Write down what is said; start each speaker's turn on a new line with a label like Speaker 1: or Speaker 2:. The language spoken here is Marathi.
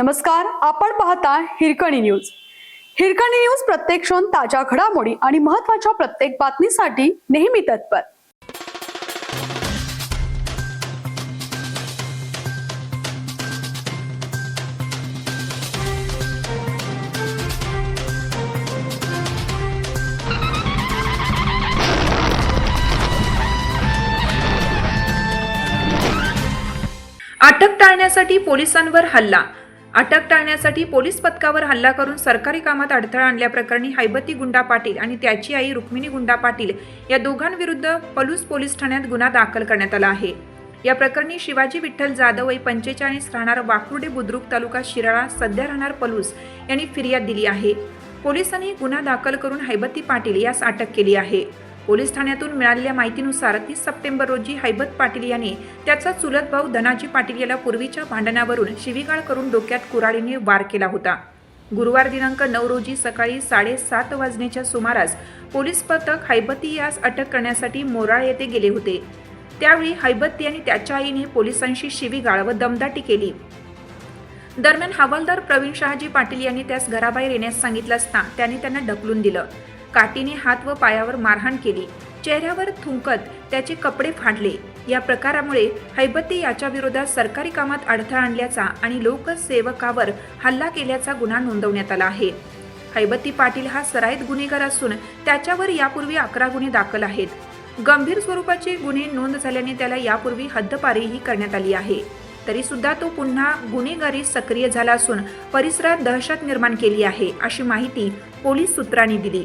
Speaker 1: नमस्कार आपण पाहता हिरकणी न्यूज. हिरकणी न्यूज प्रत्येक क्षण ताज्या घडामोडी आणि महत्त्वाच्या प्रत्येक बातमीसाठी नेहमी तत्पर.
Speaker 2: अटक टाळण्यासाठी पोलिसांवर हल्ला. अटक टाळण्यासाठी पोलीस पथकावर हल्ला करून सरकारी कामात अडथळा आणल्याप्रकरणी हैबती गुंडा पाटील आणि त्याची आई रुक्मिणी गुंडा पाटील या दोघांविरुद्ध पलूस पोलीस ठाण्यात गुन्हा दाखल करण्यात आला आहे. या प्रकरणी शिवाजी विठ्ठल जाधव वय पंचेचाळीस राहणार वाकुर्डे बुद्रुक तालुका शिराळा सध्या राहणार पलूस यांनी फिर्याद दिली आहे. पोलिसांनी गुन्हा दाखल करून हैबती पाटील यास अटक केली आहे. पोलीस ठाण्यातून मिळालेल्या माहितीनुसार तीस सप्टेंबर रोजी हैबत पाटील याने त्याचा चुलत भाऊ धनाजी पाटील याला पूर्वीच्या भांडणावरून शिवीगाळ करून डोक्यात कुराडीने वार केला होता. गुरुवार दिनांक नऊ रोजी सकाळी साडेसात वाजण्याच्या सुमारास पोलीस पथक हैबती यास अटक करण्यासाठी मोराळ येथे गेले होते. त्यावेळी हैबत्ती आणि त्याच्या आईने पोलिसांशी शिवीगाळ व दमदाटी केली. दरम्यान हवालदार प्रवीण शहाजी पाटील यांनी त्यास घराबाहेर येण्यास सांगितलं असता त्याने त्यांना ढकलून दिलं. काठीने हात व पायावर मारहाण केली. चेहऱ्यावर थुंकत त्याचे कपडे फाडले. या प्रकारामुळे हैबत्ती याच्या विरोधात सरकारी कामात अडथळा आणल्याचा आणि लोकसेवकावर हल्ला केल्याचा गुन्हा नोंदवण्यात आला आहे. हैबत्ती पाटील हा सराईत गुन्हेगार असून त्याच्यावर यापूर्वी अकरा गुन्हे दाखल आहेत. गंभीर स्वरूपाचे गुन्हे नोंद झाल्याने त्याला यापूर्वी हद्दपारीही करण्यात आली आहे. तरी सुद्धा तो पुन्हा गुन्हेगारी सक्रिय झाला असून परिसरात दहशत निर्माण केली आहे अशी माहिती पोलीस सूत्रांनी दिली.